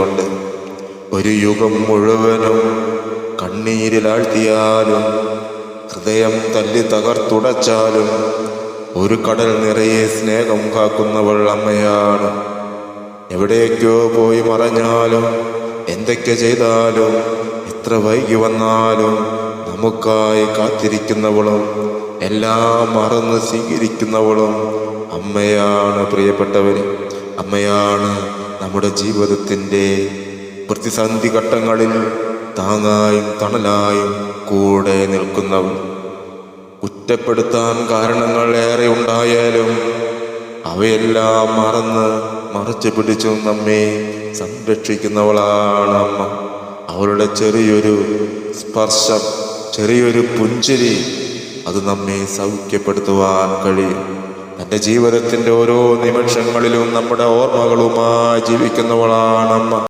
കൊണ്ട് ഒരു യുഗം മുഴുവനും കണ്ണീരിലാഴ്ത്തിയാലും ഹൃദയം തല്ലി തകർത്തുടച്ചാലും ഒരു കടൽ നിറയെ സ്നേഹം കാക്കുന്നവൾ അമ്മയാണ്. എവിടേക്കോ പോയി മറഞ്ഞാലും എന്തൊക്കെ ചെയ്താലും എത്ര വൈകി വന്നാലും നമുക്കായി കാത്തിരിക്കുന്നവളും എല്ലാം മറന്ന് സ്വീകരിക്കുന്നവളും അമ്മയാണ് പ്രിയപ്പെട്ടവര് അമ്മയാണ് നമ്മുടെ ജീവിതത്തിന്റെ പ്രതിസന്ധി ഘട്ടങ്ങളിൽ താങ്ങായും തണലായും കൂടെ നിൽക്കുന്നവൾ കുറ്റപ്പെടുത്താൻ കാരണങ്ങൾ ഏറെ ഉണ്ടായാലും അവയെല്ലാം മറന്ന് മറച്ചു പിടിച്ചു നമ്മെ സംരക്ഷിക്കുന്നവളാണ് അമ്മ. അവളുടെ ചെറിയൊരു സ്പർശം ചെറിയൊരു പുഞ്ചിരി അത് നമ്മെ സൗഖ്യപ്പെടുത്തുവാൻ കഴിയും. തന്റെ ജീവിതത്തിന്റെ ഓരോ നിമിഷങ്ങളിലും നമ്മുടെ ഓർമ്മകളുമായി ജീവിക്കുന്നവളാണ് അമ്മ